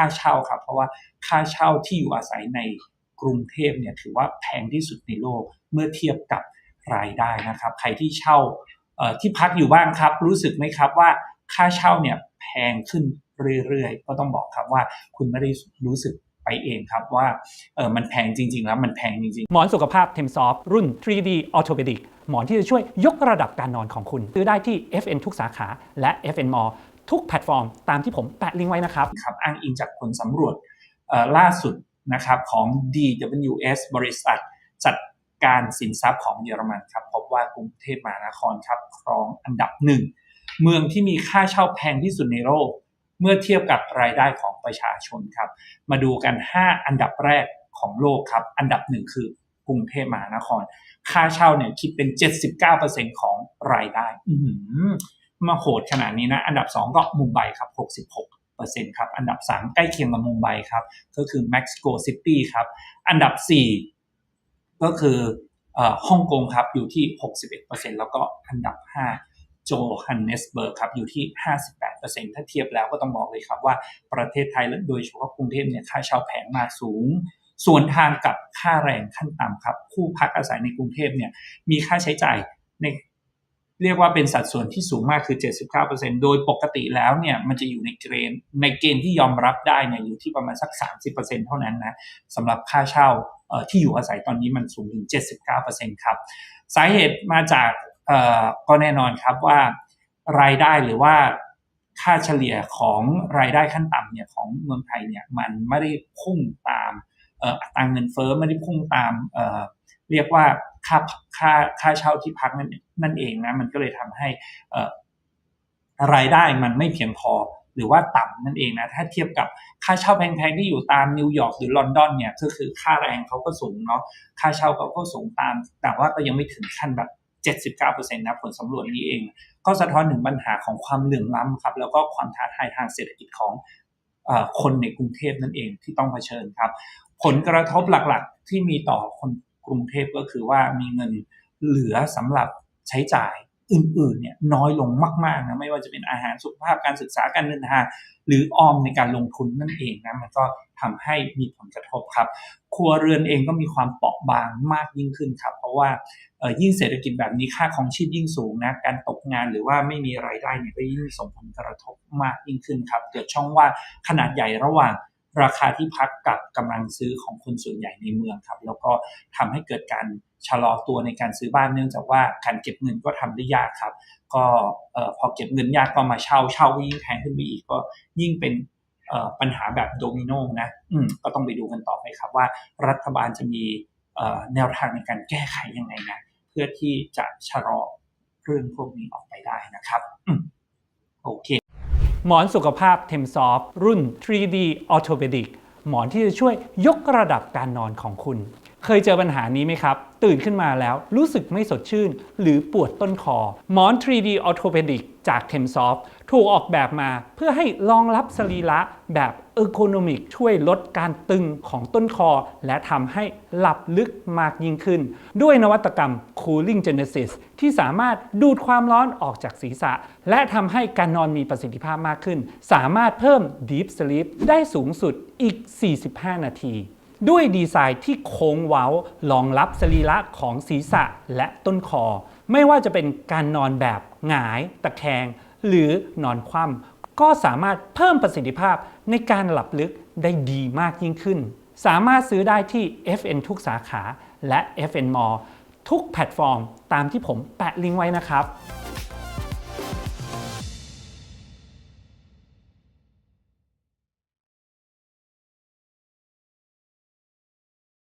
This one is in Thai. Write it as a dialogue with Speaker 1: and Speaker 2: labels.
Speaker 1: ค่าเช่าครับ เพราะว่าค่าเช่าที่อยู่อาศัยในกรุงเทพเนี่ยถือว่าแพงที่สุดในโลกเมื่อเทียบกับรายได้นะครับ ใครที่เช่าที่พักอยู่บ้างครับ รู้สึกไหมครับว่าค่าเช่าเนี่ยแพงขึ้นเรื่อยๆ ก็ต้องบอกครับว่าคุณไม่ได้รู้สึกไปเองครับว่าเออมันแพงจริง ๆ แล้วมันแพงจริง ๆ
Speaker 2: หมอนสุขภาพ t e m s o f t รุ่น 3D Orthopedic หมอนที่จะช่วยยกระดับการนอนของคุณ ซื้อได้ที่ FN ทุกสาขาและ FN Mall ทุกแพลตฟอร์ม ตามที่ผมแปะลิงก์ไว้นะครับ
Speaker 1: ครับอ้างอิงจากผลสำรวจล่าสุดนะครับของ DWS บริษัทจัดการสินทรัพย์ของเยอรมันครับพบว่ากรุงเทพมหานครครับครองอันดับหนึ่งเมืองที่มีค่าเช่าแพงที่สุดในโลก เมื่อเทียบกับรายได้ของประชาชนครับ มาดูกัน 5 อันดับแรกของโลกครับ อันดับหนึ่งคือกรุงเทพมหานคร ค่าเช่าเนี่ยคิดเป็น 79%ของรายได้อื มาโหดขนาดนี้นะ อันดับ 2 ก็มุมไบครับ 66%ครับ อันดับ 3 ใกล้เคียงกับมุมไบครับ ก็คือ Mexico City ครับ อันดับ 4 ก็คือฮ่องกงครับอยู่ที่ 61%แล้วก็อันดับ 5 โจฮันเนสเบิร์กครับอยู่ที่ 58%ถ้าเทียบแล้วก็ต้องบอกเลยครับว่าประเทศไทยและโดยเฉพาะกรุงเทพเนี่ยค่าเช่าแพงมากสูงส่วนทางกับค่าแรงขั้นต่ำครับ ผู้พักอาศัยในกรุงเทพเนี่ยมีค่าใช้จ่ายใน เรียกว่าเป็นสัดส่วนที่สูงมากคือ 79%โดยปกติแล้วเนี่ยมันจะอยู่ในเกณฑ์ในเกณฑ์ที่ยอมรับได้เนี่ยอยู่ที่ประมาณสัก 30%เท่านั้นนะสำหรับค่าเช่าที่อยู่อาศัยตอนนี้มันสูงถึง 79%ครับ สาเหตุมาจากก็แน่นอนครับว่ารายได้หรือว่าค่าเฉลี่ยของรายได้ขั้นต่ำเนี่ยของเมืองไทยเนี่ยมันไม่ได้พุ่งตาม อัตราเงินเฟ้อไม่ได้พุ่งตามเเรียกว่าค่าค่าค่าเช่าที่พักนั่นนั่นเองนะมันก็เลยทำให้เรายได้มันไม่เพียงพอหรือว่าต่ำนั่นเองนะถ้าเทียบกับค่าเช่าแพงๆที่อยู่ตามนิวยอร์กหรือลอนดอนเนี่ยก็คือค่าแรงเขาก็สูงเนาะค่าเช่าเขาก็สูงตาม แต่ว่าก็ยังไม่ถึงขั้นแบบ79%นะผลสำรวจนี้เอง ก็สะท้อนถึงปัญหาของความเหลื่อมล้ำครับ แล้วก็ความท้าทายทางเศรษฐกิจของอคนในกรุงเทพนั่นเองที่ต้องเผชิญครับ ผลกระทบหลักๆ ที่มีต่อคนกรุงเทพก็คือว่ามีเงินเหลือสำหรับใช้จ่ายอื่นๆเนี่ยน้อยลงมากๆนะไม่ว่าจะเป็นอาหารสุขภาพการศึกษาการเดินทางหรือออมในการลงทุนนั่นเองนะมันก็ทำให้มีผลกระทบครับ ครัวเรือนเองก็มีความเปราะบางมากยิ่งขึ้นครับ เพราะว่ายิ่งเศรษฐกิจแบบนี้ค่าของชีพยิ่งสูงนะการตกงานหรือว่าไม่มีรายได้เนี่ยก็ยิ่งส่งผลกระทบมากยิ่งขึ้นครับ เกิดช่องว่างขนาดใหญ่ระหว่าง ราคาที่พักกับกำลังซื้อของคนส่วนใหญ่ในเมืองครับ แล้วก็ทำให้เกิดการชะลอตัวในการซื้อบ้านเนื่องจากว่าการเก็บเงินก็ทำได้ยากครับ ก็พอเก็บเงินยากก็มาเช่าเช่าก็ยิ่งแพงขึ้นไปอีกก็ยิ่งเป็นปัญหาแบบโดมิโนนะอืก็ต้องไปดูกันต่อไปครับว่ารัฐบาลจะมีแนวทางในการแก้ไขยังไงนะเพื่อที่จะชะลอเรื่องพวกนี้ออกไปได้นะครับอโอเค
Speaker 2: หมอนสุขภาพเทมซอฟรุ่น 3D Orthopedic หมอนที่จะช่วยยกระดับการนอนของคุณ เคยเจอปัญหานี้ไหมครับ ตื่นขึ้นมาแล้วรู้สึกไม่สดชื่น หรือปวดต้นคอ หมอน 3D Orthopedic จาก t e m s o f t ถูกออกแบบมาเพื่อให้รองรับสรีระแบบ อ o n o m i c ช่วยลดการตึงของต้นคอ และทำให้หลับลึกมากยิ่งขึ้น ด้วยนวัตกรรม Cooling Genesis ที่สามารถดูดความร้อนออกจากศีรษะ และทำให้การนอนมีประสิทธิภาพมากขึ้น สามารถเพิ่ม Deep Sleep ได้สูงสุดอีก 45 นาทีด้วยดีไซน์ที่โค้งเว้ารองรับสรีระของศีรษะและต้นคอ ไม่ว่าจะเป็นการนอนแบบหงาย ตะแคง หรือนอนคว่ำ ก็สามารถเพิ่มประสิทธิภาพในการหลับลึกได้ดีมากยิ่งขึ้น สามารถซื้อได้ที่ FN ทุกสาขาและ FN Mall ทุกแพลตฟอร์มตามที่ผมแปะลิงก์ไว้นะครับ